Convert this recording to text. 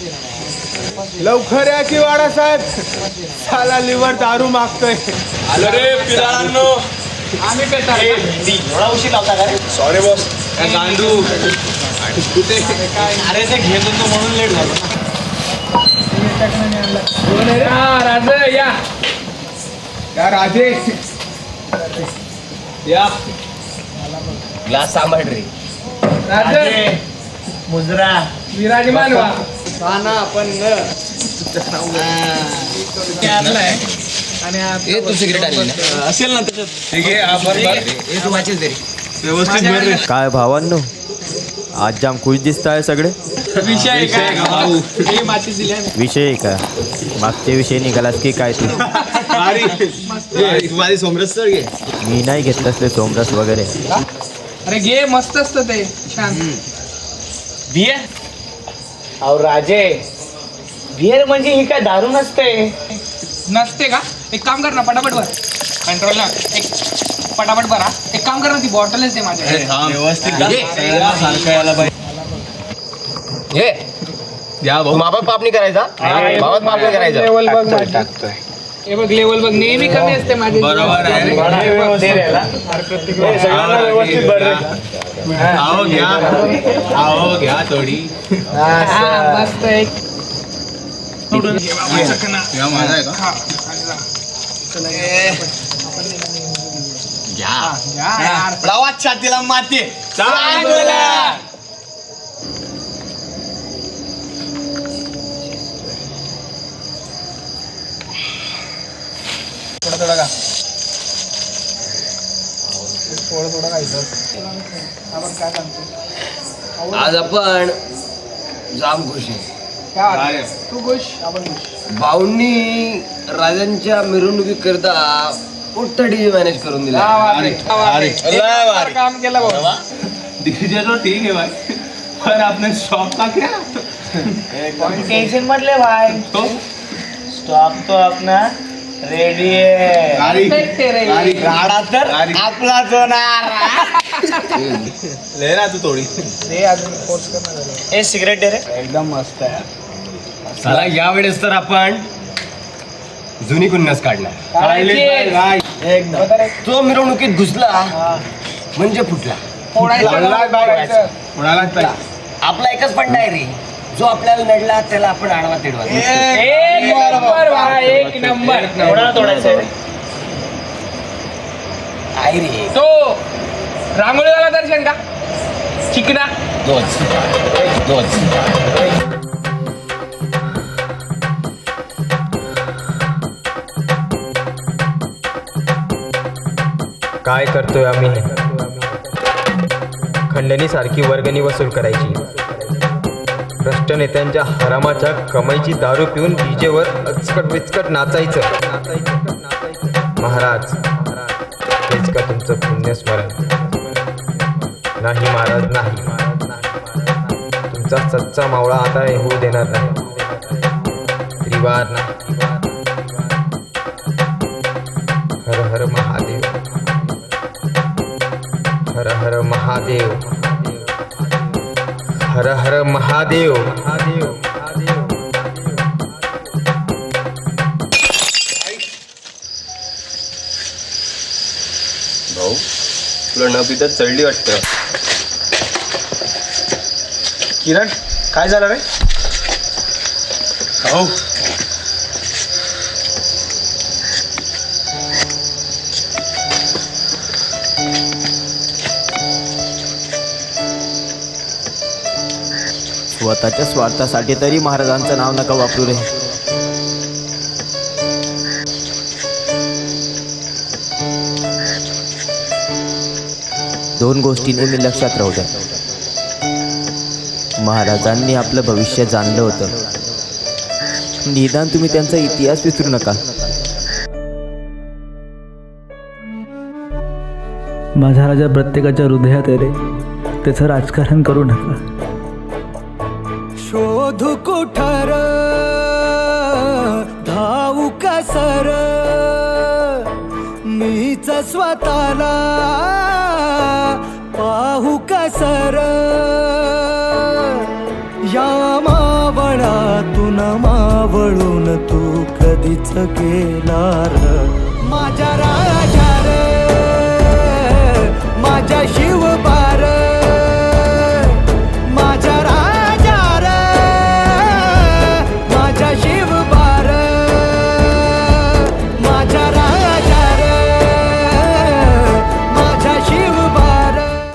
लवकर या की वाडा साहेब. साला लिव्हर दारू मागतोय. अरे पिलाळांनो आम्ही पेटार एवढा उशीर लावता का रे? Sorry boss गांडू. अरे ते घेत होतो म्हणून लेट झालो. राज या. या राजे. या. ग्लास सांभाळ रे. राज. मुजरा. विराजमान व्हा. तू सिगरेट असेल ना त्याच्यात. आहे काय भावांनो? आज जाम खुश दिसताय सगळे? विषय विषय का हे आहे. मागचे विषय निघालास की काय तू? माझी सोमरस तर घे. मी नाही घेतलं असले सोमरस वगैरे. अरे घे मस्त असतं ते. छान. बियर अहो राजे बियर म्हणजे ही काय दारू नसते. नसते का? एक काम कर ना पटापट भर. कंट्रोल ना एक पटापट भरा एक काम कर ना ती बॉटलच दे माझ्या हे या भाऊ. मापात पाप नाही करायचा? मापात पाप नाही करायचा. लेवल बघ माझी. हे बघ लेवल बघ. नेहमी कमी असते माझी. बरोबर आहे. आओ घ्या आओ घ्या थोडी हा मस्त एक या माझा आहे का हा, आणि जा. घ्या या, यार. प्रवास छातीला माते चांगला. थोडं थोडं का थोडं थोडं खायचं आपण काय सांगतो? आज आपण जाम खुशी काय? वाटतं? तू खुश आपण खुश. भाऊंनी राजांच्या मिरवणुकीकरता मोठा डीजे मॅनेज करून दिला. आहे, आहे. काम केलं भाऊ. डीजे तो ठीक है भाई. पर आपने स्टॉप का क्या? टेंशन मत ले भाई. तो? स्टॉप तो अपना रेडी है गाड़ी. Perfect आहे रे. गाड़ी. गाडा तर गाडी. आपलाच होणार ले ना तू थोडी. ते अजून फोर्स करणार हे सिगरेट दे रे. एकदम मस्त आहे. चला यावेळेस तर आपण जुनी कुन्नस काढणार. तो मिरवणुकीत घुसला म्हणजे फुटला. फोडायचं कोणालाच नाही आपला एकच फंडा आहे रे. जो आपल्याला नडला त्याला आपण आडवा तेडवा एक नंबर भाई एक नंबर. कोणाला तोडायचं आहे रे. तो रांगोळीवाला दर्शन का? चिकना? तोच तोच काय करतोय आम्ही? हे खंडणी सारखी वर्गणी वसूल करायची. भ्रष्ट नेत्यांच्या हरामाच्या कमाईची दारू पिऊन डीजेवर अचकट विचकट नाचायचं. महाराज तेच का तुमचं पुण्यस्मरण? नाही महाराज नाही. तुमचा सच्चा मावळा आता होऊ देणार नाही. त्रिवार नाही. हर हर महादेव. हर हर महादेव. हर हर महादेव। महादेव भाऊ तुला न पिता चढली वाटतं. किरण काय झालं रे? हो स्वतःच्या स्वार्थासाठी तरी महाराजांचं नाव नका वापरू रे. दोन गोष्टी नेहमी लक्षात राहू द्या. महाराजांनी आपलं भविष्य जाणलं होतं. निदान तुम्ही त्यांचा इतिहास विसरू नका. माझा राजा प्रत्येकाच्या हृदयात आहे रे. त्याचं राजकारण करू नका. शोध कुठार? धावू कसर मीच स्वतःला पाहू कसर या मावळातून मावळून तू कधीच केला र